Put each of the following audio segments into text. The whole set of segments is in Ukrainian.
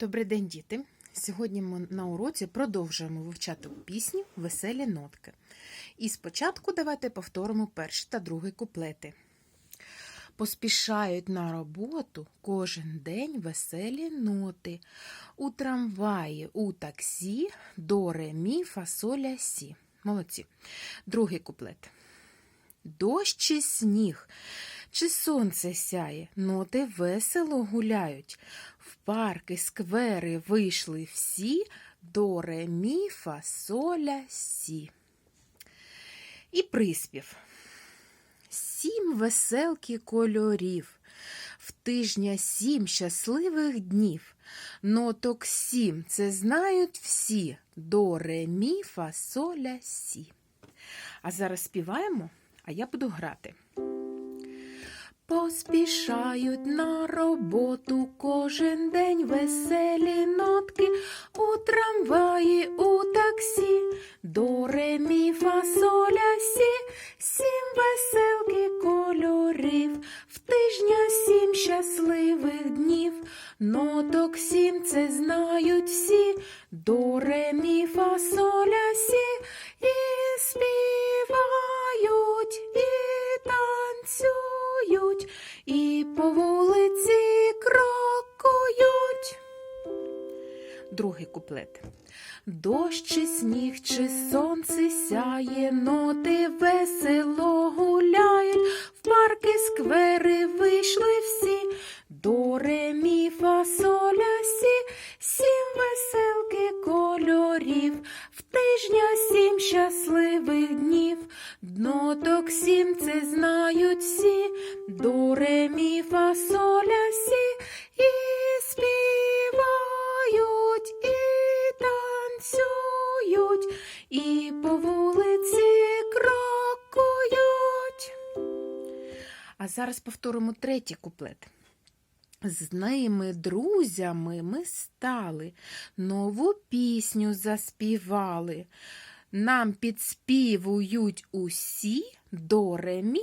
Добрий день, діти! Сьогодні ми на уроці продовжуємо вивчати пісню Веселі нотки. І спочатку давайте повторимо перший та другий куплети. Поспішають на роботу кожен день веселі ноти. У трамваї, у таксі, до ре, мі, фа, соля, сі. Молодці. Другий куплет. Дощ чи сніг, чи сонце сяє, ноти весело гуляють. В парки, сквери вийшли всі до ре, мі, соля, сі. І приспів. Сім веселки кольорів, в тижня сім щасливих днів. Ноток сім це знають всі до ре, соля, сі. А зараз співаємо, а я буду грати. Поспішають на роботу. Кожен день веселі нотки у трамваї, у таксі, до ре, мі, фа, соля, сі, сім веселки кольорів, в тижня сім щасливих днів, ноток сім це знають всі, до ре, мі, фа, соля, сі, і співають, танцюють, і по вулиці крокують. Другий куплет. Дощ чи сніг, чи сонце сяє, ноти весело гуляють, в парки, сквери вийшли всі, до ре, мі, соля, сі, сім веселки кольорів, в тижня сім щасливих днів, ноток сім це знають всі, до ре, мі, фа, соля, сі, і співають, і танцюють, і по вулиці крокують. А зараз повторимо третій куплет. З ними, друзями, ми стали, нову пісню заспівали. Нам підспівують усі до ре, мі,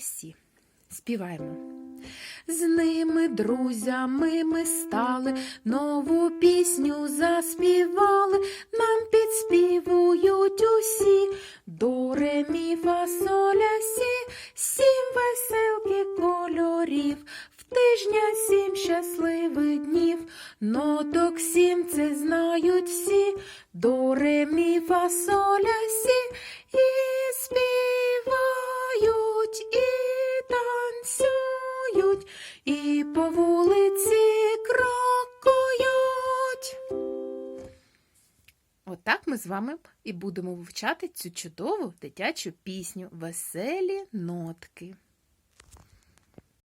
сі. Співаємо. З ними, друзями, ми стали, нову пісню заспівали, нам підспівують усі. До ре, мі, сі, сім веселки кольорів, в тижня сім щасливих днів, ноток сім це знають всі, до ре, мі, сі, і і по вулиці крокують. Отак ми з вами і будемо вивчати цю чудову дитячу пісню Веселі нотки.